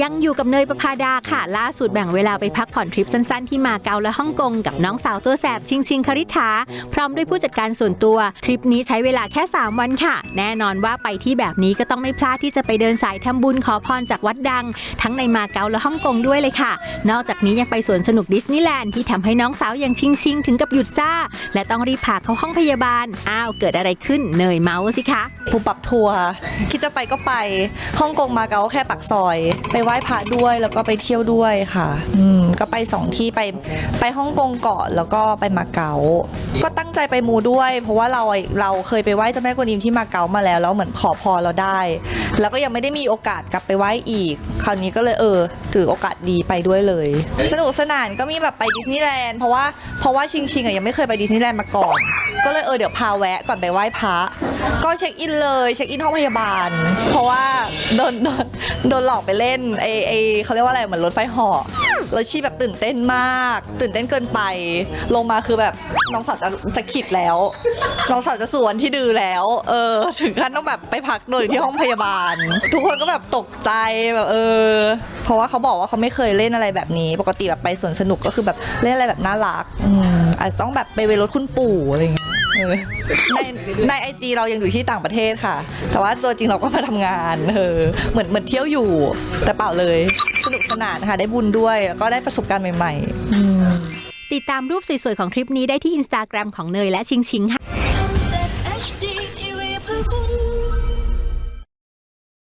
ยังอยู่กับเนยประภาดาค่ะ ล่าสุดแบ่งเวลาไปพักผ่อนทริปสั้นๆ ที่มาเก๊าและฮ่องกงกับน้องสาวตัวแสบชิงชิงคริษฐาพร้อมด้วยผู้จัดการส่วนตัว ทริปนี้ใช้เวลาแค่ 3 วันค่ะ แน่นอนว่าไปที่แบบนี้ก็ต้องไม่พลาดที่จะไปเดินสายทำบุญขอพรจากวัดดัง ทั้งในมาเก๊าและฮ่องกงด้วยเลยค่ะ นอกจากนี้ยังไปสวนสนุกดิสนีย์แลนด์ที่ทำให้น้องสาวอย่างชิงชิงถึงกับหยุดซ่า และต้องรีบพาเข้าห้องพยาบาลอ้าวเกิดอะไรขึ้นเนยเมาส์สิคะปูปรับทัวร์คิดจะไปก็ไปฮ่องกงมาเก๊าแค่ปักซอยไปไหว้พระด้วยแล้วก็ไปเที่ยวด้วยค่ะ อืมก็ไปสองที่ไปไปฮ่องกงเกาะแล้วก็ไปมาเก๊าก็ตั้งใจไปมูด้วย เพราะว่าเราเราเคยไปไหว้เจ้าแม่กวนอิมที่มาเก๊ามาแล้วแล้วเหมือนขอพรเราได้ แล้วก็ยังไม่ได้มีโอกาสกลับไปไหว้อีกคราวนี้ก็เลยเออ ถือโอกาสดีไปด้วยเลย สนุกสนานก็มีแบบไปดิสนีย์แลนด์เพราะว่าเพราะว่าชิงชิงอะยังไม่เคยไปดิสนีย์แลนด์มาก่อน ก็เลยเออเดี๋ยวพาแวะก่อนไปไหว้พระก็เช็คอินเลยเช็คอินห้องพยาบาล เพราะว่าโดนโดนโดนหลอกไปเล่นไอไอเขาเรียกว่าอะไรเหมือนรถไฟเหาะ แล้วชีแบบตื่นเต้นมาก ตื่นเต้นเกินไป ลงมาคือแบบน้องสาวจะจะขิดแล้ว น้องสาวจะสวนที่ดื้อแล้ว เออ ถึงขั้นต้องแบบไปพักโดยที่ห้องพยาบาล ทุกคนก็แบบตกใจแบบเออ เพราะว่าเขาบอกว่าเขาไม่เคยเล่นอะไรแบบนี้ ปกติแบบไปสวนสนุกก็คือแบบเล่นอะไรแบบน่ารักอืมอาจจะต้องแบบไปเวรถคุณปู่อะไรอย่างเงี้ยเออในในไอจีเรายังอยู่ที่ต่างประเทศค่ะ แต่ว่าตัวจริงเราก็มาทำงานเออเหมือนเหมือนเที่ยวอยู่แต่เปล่าเลย สนุกสนานค่ะได้บุญด้วยแล้วก็ได้ประสบการณ์ใหม่ ๆ ติดตามรูปสวยๆของทริปนี้ได้ที่อินสตาแกรมของเนยและชิงชิงค่ะ